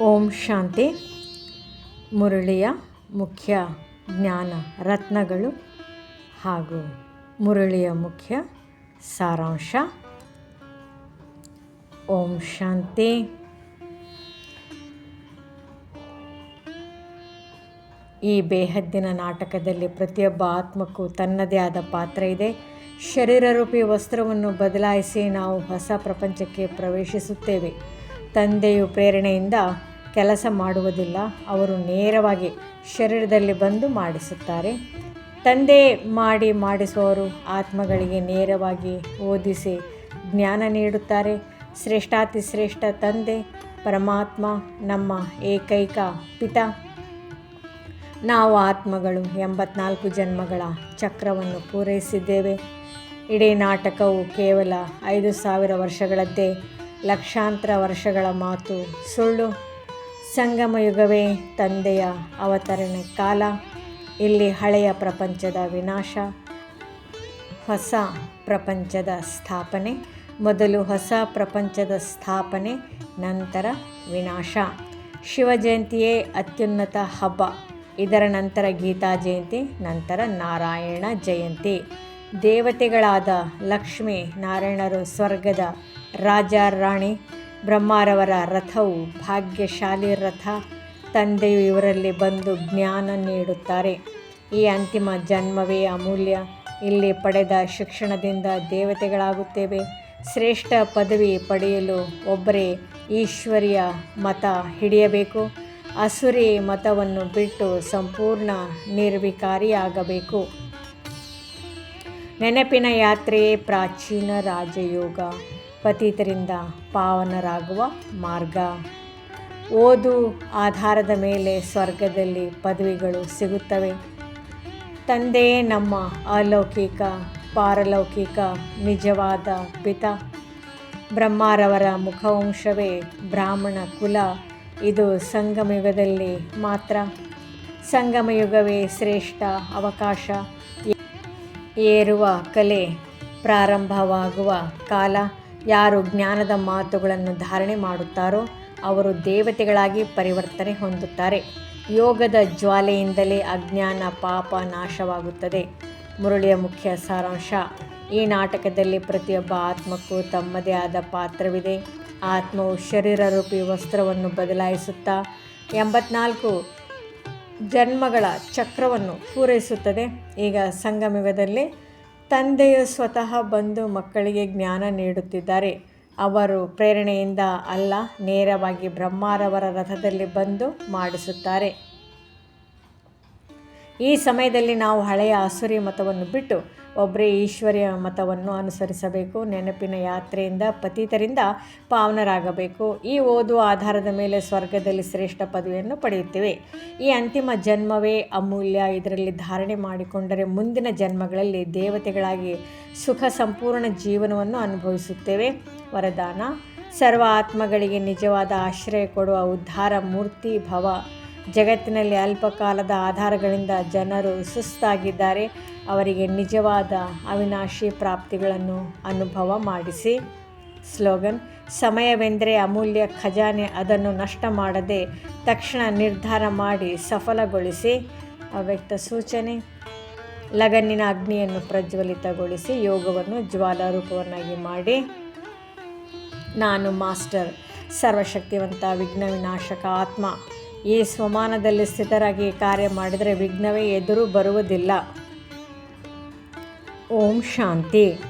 ಓಂ ಶಾಂತಿ. ಮುರಳಿಯ ಮುಖ್ಯ ಜ್ಞಾನ ರತ್ನಗಳು ಹಾಗೂ ಮುರಳಿಯ ಮುಖ್ಯ ಸಾರಾಂಶ. ಓಂ ಶಾಂತಿ. ಈ ಬೇಹದ್ದಿನ ನಾಟಕದಲ್ಲಿ ಪ್ರತಿಯೊಬ್ಬ ಆತ್ಮಕ್ಕೂ ತನ್ನದೇ ಆದ ಪಾತ್ರ ಇದೆ. ಶರೀರರೂಪಿ ವಸ್ತ್ರವನ್ನು ಬದಲಾಯಿಸಿ ನಾವು ಹೊಸ ಪ್ರಪಂಚಕ್ಕೆ ಪ್ರವೇಶಿಸುತ್ತೇವೆ. ತಂದೆಯು ಪ್ರೇರಣೆಯಿಂದ ಕೆಲಸ ಮಾಡುವುದಿಲ್ಲ. ಅವರು ನೇರವಾಗಿ ಶರೀರದಲ್ಲಿ ಬಂದು ಮಾಡಿಸುತ್ತಾರೆ. ತಂದೆ ಮಾಡಿ ಮಾಡಿಸುವವರು ಆತ್ಮಗಳಿಗೆ ನೇರವಾಗಿ ಓದಿಸಿ ಜ್ಞಾನ ನೀಡುತ್ತಾರೆ. ಶ್ರೇಷ್ಠಾತಿ ಶ್ರೇಷ್ಠ ತಂದೆ, ಪರಮಾತ್ಮ, ನಮ್ಮ ಏಕೈಕ ಪಿತ. ನಾವು ಆತ್ಮಗಳು ಎಂಬತ್ನಾಲ್ಕು ಜನ್ಮಗಳ ಚಕ್ರವನ್ನು ಪೂರೈಸಿದ್ದೇವೆ. ಇಡೀ ನಾಟಕವು ಕೇವಲ ಐದು ಸಾವಿರ ವರ್ಷಗಳದ್ದೇ ಲಕ್ಷಾಂತರ ವರ್ಷಗಳ ಮಾತು. ಸುಳ್ಳು. ಸಂಗಮಯುಗವೇ ತಂದೆಯ ಅವತರಣೆ ಕಾಲ. ಇಲ್ಲಿ ಹಳೆಯ ಪ್ರಪಂಚದ ವಿನಾಶ. ಹೊಸ ಪ್ರಪಂಚದ ಸ್ಥಾಪನೆ. ಮೊದಲು ಹೊಸ ಪ್ರಪಂಚದ ಸ್ಥಾಪನೆ, ನಂತರ ವಿನಾಶ. ಶಿವ ಜಯಂತಿಯೇ ಅತ್ಯುನ್ನತ ಹಬ್ಬ. ಇದರ ನಂತರ ಗೀತಾ ಜಯಂತಿ, ನಂತರ ನಾರಾಯಣ ಜಯಂತಿ. ದೇವತೆಗಳಾದ ಲಕ್ಷ್ಮೀ ನಾರಾಯಣರು ಸ್ವರ್ಗದ ರಾಜ ರಾಣಿ ಬ್ರಹ್ಮಾರವರ ರಥವು ಭಾಗ್ಯಶಾಲಿ ರಥ. ತಂದೆಯು ಇವರಲ್ಲಿ ಬಂದು ಜ್ಞಾನ ನೀಡುತ್ತಾರೆ. ಈ ಅಂತಿಮ ಜನ್ಮವೇ ಅಮೂಲ್ಯ. ಇಲ್ಲಿ ಪಡೆದ ಶಿಕ್ಷಣದಿಂದ ದೇವತೆಗಳಾಗುತ್ತೇವೆ. ಶ್ರೇಷ್ಠ ಪದವಿ ಪಡೆಯಲು ಒಬ್ಬರೇ ಈಶ್ವರಿಯ ಮತ ಹಿಡಿಯಬೇಕು. ಅಸುರಿ ಮತವನ್ನು ಬಿಟ್ಟು ಸಂಪೂರ್ಣ ನಿರ್ವಿಕಾರಿಯಾಗಬೇಕು. ನೆನಪಿನ ಯಾತ್ರೆಯೇ ಪ್ರಾಚೀನ ರಾಜಯೋಗ. ಪತಿತರಿಂದ ಪಾವನರಾಗುವ ಮಾರ್ಗ. ಓದು ಆಧಾರದ ಮೇಲೆ ಸ್ವರ್ಗದಲ್ಲಿ ಪದವಿಗಳು ಸಿಗುತ್ತವೆ. ತಂದೆಯೇ ನಮ್ಮ ಅಲೌಕಿಕ, ಪಾರಲೌಕಿಕ, ನಿಜವಾದ ಪಿತ. ಬ್ರಹ್ಮಾರವರ ಮುಖವಂಶವೇ ಬ್ರಾಹ್ಮಣ ಕುಲ, ಇದು ಸಂಗಮಯುಗದಲ್ಲಿ ಮಾತ್ರ. ಸಂಗಮಯುಗವೇ ಶ್ರೇಷ್ಠ ಅವಕಾಶ. ಏರುವ ಕಲೆ ಪ್ರಾರಂಭವಾಗುವ ಕಾಲ. ಯಾರು ಜ್ಞಾನದ ಮಾತುಗಳನ್ನು ಧಾರಣೆ ಮಾಡುತ್ತಾರೋ ಅವರು ದೇವತೆಗಳಾಗಿ ಪರಿವರ್ತನೆ ಹೊಂದುತ್ತಾರೆ. ಯೋಗದ ಜ್ವಾಲೆಯಿಂದಲೇ ಅಜ್ಞಾನ ಪಾಪ ನಾಶವಾಗುತ್ತದೆ. ಮುರಳಿಯ ಮುಖ್ಯ ಸಾರಾಂಶ, ಈ ನಾಟಕದಲ್ಲಿ ಪ್ರತಿಯೊಬ್ಬ ಆತ್ಮಕ್ಕೂ ತಮ್ಮದೇ ಆದ ಪಾತ್ರವಿದೆ. ಆತ್ಮವು ಶರೀರ ರೂಪಿ ವಸ್ತ್ರವನ್ನು ಬದಲಾಯಿಸುತ್ತಾ ಎಂಬತ್ನಾಲ್ಕು ಜನ್ಮಗಳ ಚಕ್ರವನ್ನು ಪೂರೈಸುತ್ತದೆ. ಈಗ ಸಂಗಮಯುಗದಲ್ಲಿ ತಂದೆಯು ಸ್ವತಃ ಬಂದು ಮಕ್ಕಳಿಗೆ ಜ್ಞಾನ ನೀಡುತ್ತಿದ್ದಾರೆ. ಅವರು ಪ್ರೇರಣೆಯಿಂದ ಅಲ್ಲ ನೇರವಾಗಿ ಬ್ರಹ್ಮಾರವರ ರಥದಲ್ಲಿ ಬಂದು ಮಾಡಿಸುತ್ತಾರೆ. ಈ ಸಮಯದಲ್ಲಿ ನಾವು ಹಳೆಯ ಆಸುರಿ ಮತವನ್ನು ಬಿಟ್ಟು ಒಬ್ಬರೇ ಈಶ್ವರ್ಯ ಮತವನ್ನು ಅನುಸರಿಸಬೇಕು, ನೆನಪಿನ ಯಾತ್ರೆಯಿಂದ ಪತಿತರಿಂದ ಪಾವನರಾಗಬೇಕು. ಈ ಓದುವ ಆಧಾರದ ಮೇಲೆ ಸ್ವರ್ಗದಲ್ಲಿ ಶ್ರೇಷ್ಠ ಪದವಿಯನ್ನು ಪಡೆಯುತ್ತೇವೆ. ಈ ಅಂತಿಮ ಜನ್ಮವೇ ಅಮೂಲ್ಯ. ಇದರಲ್ಲಿ ಧಾರಣೆ ಮಾಡಿಕೊಂಡರೆ ಮುಂದಿನ ಜನ್ಮಗಳಲ್ಲಿ ದೇವತೆಗಳಾಗಿ ಸುಖ ಸಂಪೂರ್ಣ ಜೀವನವನ್ನು ಅನುಭವಿಸುತ್ತೇವೆ. ವರದಾನ ಸರ್ವ ಆತ್ಮಗಳಿಗೆ ನಿಜವಾದ ಆಶ್ರಯ ಕೊಡುವ ಉದ್ಧಾರ, ಮೂರ್ತಿ, ಭವ ಜಗತ್ತಿನಲ್ಲಿ ಅಲ್ಪಕಾಲದ ಆಧಾರಗಳಿಂದ ಜನರು ಸುಸ್ತಾಗಿದ್ದಾರೆ. ಅವರಿಗೆ ನಿಜವಾದ ಅವಿನಾಶಿ ಪ್ರಾಪ್ತಿಗಳನ್ನು ಅನುಭವ ಮಾಡಿಸಿ. ಸ್ಲೋಗನ್, ಸಮಯವೆಂದರೆ ಅಮೂಲ್ಯ ಖಜಾನೆ, ಅದನ್ನು ನಷ್ಟ ಮಾಡದೆ ತಕ್ಷಣ ನಿರ್ಧಾರ ಮಾಡಿ ಸಫಲಗೊಳಿಸಿ. ಅವ್ಯಕ್ತ ಸೂಚನೆ, ಲಗನ್ನಿನ ಅಗ್ನಿಯನ್ನು ಪ್ರಜ್ವಲಿತಗೊಳಿಸಿ, ಯೋಗವನ್ನು ಜ್ವಾಲಾರೂಪವನ್ನಾಗಿ ಮಾಡಿ. ನಾನು ಮಾಸ್ಟರ್, ಸರ್ವಶಕ್ತಿವಂತ ವಿಘ್ನ ವಿನಾಶಕ ಆತ್ಮ. ಈ ಸ್ವಮಾನದಲ್ಲಿ ಸ್ಥಿತರಾಗಿ ಕಾರ್ಯ ಮಾಡಿದರೆ ವಿಘ್ನವೇ ಎದುರು ಬರುವುದಿಲ್ಲ. ಓಂ ಶಾಂತಿ.